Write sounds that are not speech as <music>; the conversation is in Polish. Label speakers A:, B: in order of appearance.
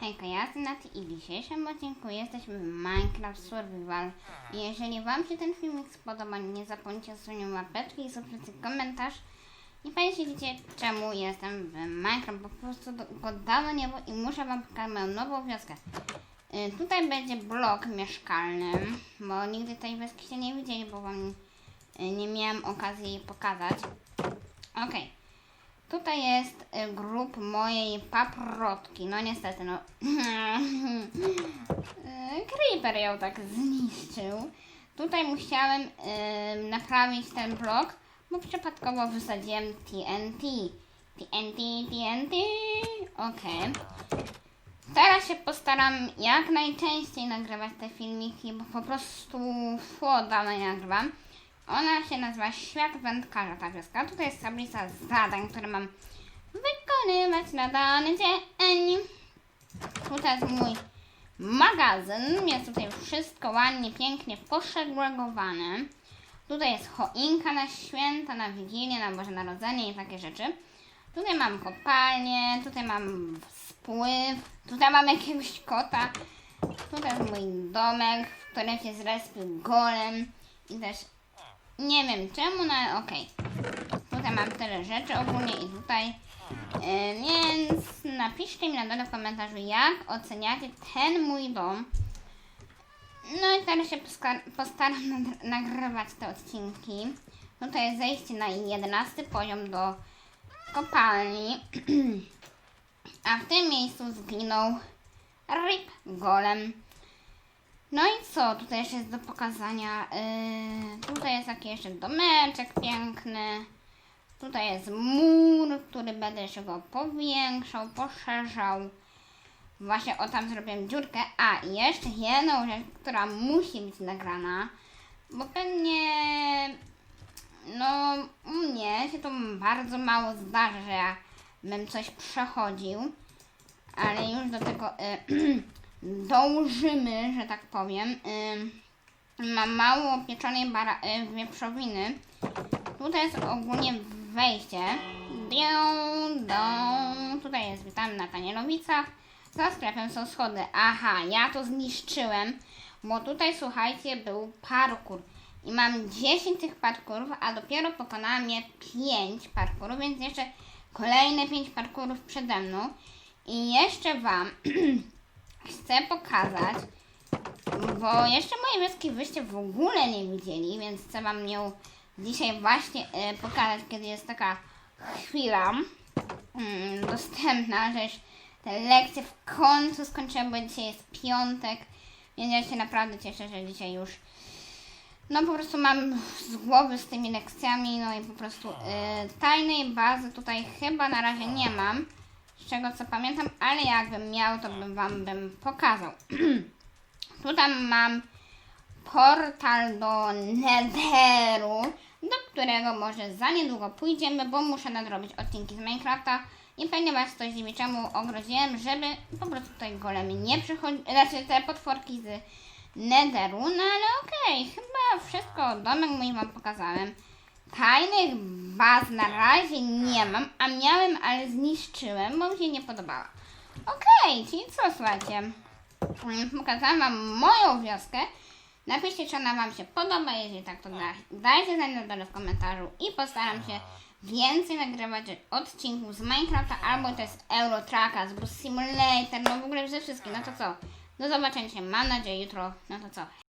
A: Hejka, ja jestem Naty i w dzisiejszym odcinku jesteśmy w Minecraft Survival. I jeżeli Wam się ten filmik spodoba, nie zapomnijcie zostawić łapeczki i subskrypcji komentarz. I powiedzicie czemu jestem w Minecraft, bo po prostu do- go dawno nie było i muszę Wam pokazać moją nową wioskę. Y, tutaj będzie blok mieszkalny, bo nigdy tej wioski się nie widzieli, bo Wam y, nie miałem okazji jej pokazać. Okej. Tutaj jest y, grup mojej paprotki. No niestety, no. <laughs> Y, Creeper ją tak zniszczył. Tutaj musiałem y, naprawić ten blok, bo przypadkowo wysadziłem TNT. TNT, TNT. Okej. Teraz się postaram jak najczęściej nagrywać te filmiki, bo po prostu nie nagrywam. Ona się nazywa Świat Wędkarza, ta wioska. Tutaj jest tablica zadań, które mam wykonywać na dany dzień. Tutaj jest mój magazyn. Jest tutaj wszystko ładnie, pięknie poszegregowane. Tutaj jest choinka na święta, na Wigilię, na Boże Narodzenie i takie rzeczy. Tutaj mam kopalnię, tutaj mam spływ, tutaj mam jakiegoś kota. Tutaj jest mój domek, w którym się zrespił golem i też nie wiem czemu, no ale okej. Tutaj mam tyle rzeczy ogólnie i tutaj. E, więc napiszcie mi na dole w komentarzu, jak oceniacie ten mój dom. No i teraz się postaram <laughs> nagr- nagrywać te odcinki. Tutaj jest zejście na 11 poziom do kopalni. <clears throat> A w tym miejscu zginął Rip Golem. No i co tutaj jeszcze jest do pokazania? Yy, tutaj jest taki jeszcze domeczek piękny. Tutaj jest mur, który będę jeszcze go powiększał, poszerzał. Właśnie o tam zrobiłem dziurkę. A i jeszcze jedną rzecz, która musi być nagrana, bo pewnie no u mnie się to bardzo mało zdarza, że ja bym coś przechodził, ale już do tego y, <clears throat> dążymy, że tak powiem. Mam mało pieczonej bara- y, wieprzowiny. Tutaj jest ogólnie wejście. Tutaj jest witam na Tanielowicach. Za sklepem są schody. Aha, ja to zniszczyłem, bo tutaj słuchajcie, był parkour. I mam 10 tych parkurów, a dopiero pokonałam je 5 parkurów, więc jeszcze kolejne 5 parkurów przede mną. I jeszcze Wam <clears throat> chcę pokazać, bo jeszcze mojej wioski wyście w ogóle nie widzieli, więc chcę Wam ją dzisiaj właśnie e, pokazać, kiedy jest taka chwila mm, dostępna, że już te lekcje w końcu skończyłem, bo dzisiaj jest piątek, więc ja się naprawdę cieszę, że dzisiaj już no po prostu mam z głowy z tymi lekcjami, no i po prostu y, tajnej bazy tutaj chyba na razie nie mam, z czego co pamiętam, ale jakbym miał, to bym wam bym pokazał. <clears throat> tutaj mam portal do Netheru, do którego może za niedługo pójdziemy, bo muszę nadrobić odcinki z Minecrafta i pewnie was coś dziwi, czemu ogrodziłem, żeby po prostu tutaj golemy nie przychodziły, znaczy te potworki z Netheru, no ale okej, chyba wszystko, domek mój wam pokazałem. Tajnych baz na razie nie mam, a miałem, ale zniszczyłem, bo mi się nie podobała. Okej, czyli co, słuchajcie, Mm, pokazałam wam moją wioskę. Napiszcie, czy ona wam się podoba, jeżeli tak, to da- dajcie znać na dole w komentarzu i postaram się więcej nagrywać odcinków z Minecrafta, albo to jest Euro Trucka, z Bus Simulator, no w ogóle ze wszystkim, no to co? Do zobaczenia mam nadzieję, jutro, no to co?